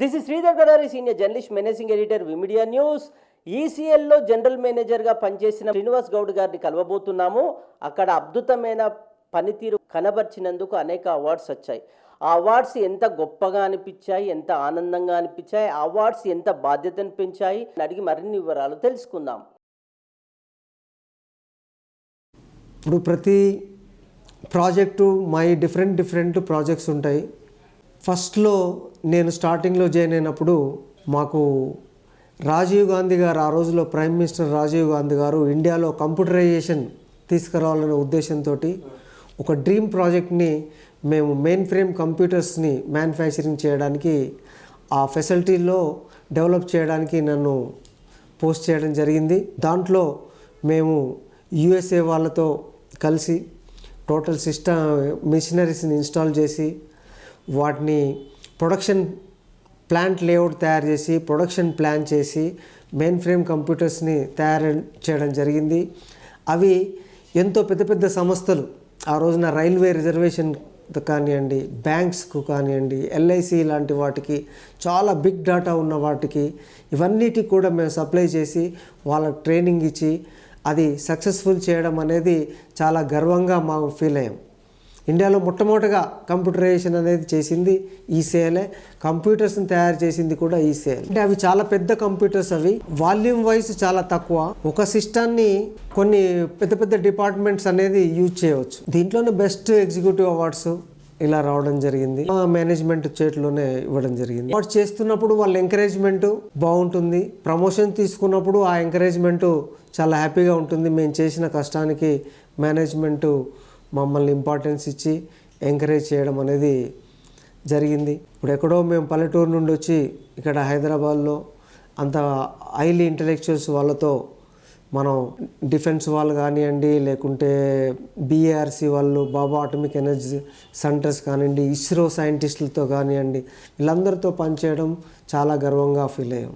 This is Sridhar Gadari senior journalist managing editor V media news ఈసీఎల్లో general మేనేజర్గా పనిచేసిన శ్రీనివాస్ గౌడ్ గారిని కలవబోతున్నాము. అక్కడ అద్భుతమైన పనితీరు కనబర్చినందుకు అనేక అవార్డ్స్ వచ్చాయి. ఆ అవార్డ్స్ ఎంత గొప్పగా అనిపించాయి ఎంత ఆనందంగా అనిపించాయి ఆ అవార్డ్స్ ఎంత బాధ్యతను పెంచాయి అడిగి మరిన్ని వివరాలు తెలుసుకుందాం. ఇప్పుడు ప్రతి project my different different projects ఉంటాయి. ఫస్ట్లో నేను స్టార్టింగ్లో జాయిన్ అయినప్పుడు మాకు రాజీవ్ గాంధీ గారు ఆ రోజులో ప్రైమ్ మినిస్టర్ రాజీవ్ గాంధీ గారు ఇండియాలో కంప్యూటరైజేషన్ తీసుకురావాలనే ఉద్దేశంతో ఒక డ్రీమ్ ప్రాజెక్ట్ని మేము మెయిన్ ఫ్రేమ్ కంప్యూటర్స్ని మ్యానుఫ్యాక్చరింగ్ చేయడానికి ఆ ఫెసిలిటీలో డెవలప్ చేయడానికి నన్ను పోస్ట్ చేయడం జరిగింది. దాంట్లో మేము యుఎస్ఏ వాళ్ళతో కలిసి టోటల్ సిస్టమ్ మిషనరీస్ని ఇన్స్టాల్ చేసి వాటిని ప్రొడక్షన్ ప్లాంట్ లేఅవుట్ తయారు చేసి ప్రొడక్షన్ ప్లాన్ చేసి మెయిన్ ఫ్రేమ్ కంప్యూటర్స్ని తయారు చేయడం జరిగింది. అవి ఎంతో పెద్ద పెద్ద సంస్థలు. ఆ రోజున రైల్వే రిజర్వేషన్ కానివ్వండి బ్యాంక్స్కు కానివ్వండి ఎల్ఐసి లాంటి వాటికి చాలా బిగ్ డేటా ఉన్న వాటికి ఇవన్నిటికి కూడా మేము సప్లై చేసి వాళ్ళకి ట్రైనింగ్ ఇచ్చి అది సక్సెస్ఫుల్ చేయడం అనేది చాలా గర్వంగా మాకు ఫీల్ అయ్యాం. ఇండియాలో మొట్టమొదటిగా కంప్యూటరైజేషన్ అనేది చేసింది ఈసీఎలే కంప్యూటర్స్ని తయారు చేసింది కూడా ఈసీఎల్. అంటే అవి చాలా పెద్ద కంప్యూటర్స్ అవి. వాల్యూమ్ వైజ్ చాలా తక్కువ. ఒక సిస్టాన్ని కొన్ని పెద్ద పెద్ద డిపార్ట్మెంట్స్ అనేది యూజ్ చేయవచ్చు. దీంట్లోనే బెస్ట్ ఎగ్జిక్యూటివ్ అవార్డ్స్ ఇలా రావడం జరిగింది. ఆ మేనేజ్మెంట్ చేతిలోనే ఇవ్వడం జరిగింది. వాడు చేస్తున్నప్పుడు వాళ్ళ ఎంకరేజ్మెంట్ బాగుంటుంది. ప్రమోషన్ తీసుకున్నప్పుడు ఆ ఎంకరేజ్మెంట్ చాలా హ్యాపీగా ఉంటుంది. మేము చేసిన కష్టానికి మేనేజ్మెంట్ మమ్మల్ని ఇంపార్టెన్స్ ఇచ్చి ఎంకరేజ్ చేయడం అనేది జరిగింది. ఇప్పుడు ఎక్కడో మేము పల్లెటూరు నుండి వచ్చి ఇక్కడ హైదరాబాద్లో అంత హైలీ ఇంటలెక్చువల్స్ వాళ్ళతో మనం డిఫెన్స్ వాళ్ళు కానివ్వండి లేకుంటే బీఏఆర్సీ వాళ్ళు బాబా ఆటమిక్ ఎనర్జీ సెంటర్స్ కానివ్వండి ఇస్రో సైంటిస్టులతో కానివ్వండి వీళ్ళందరితో పనిచేయడం చాలా గర్వంగా ఫీల్ అయ్యాం.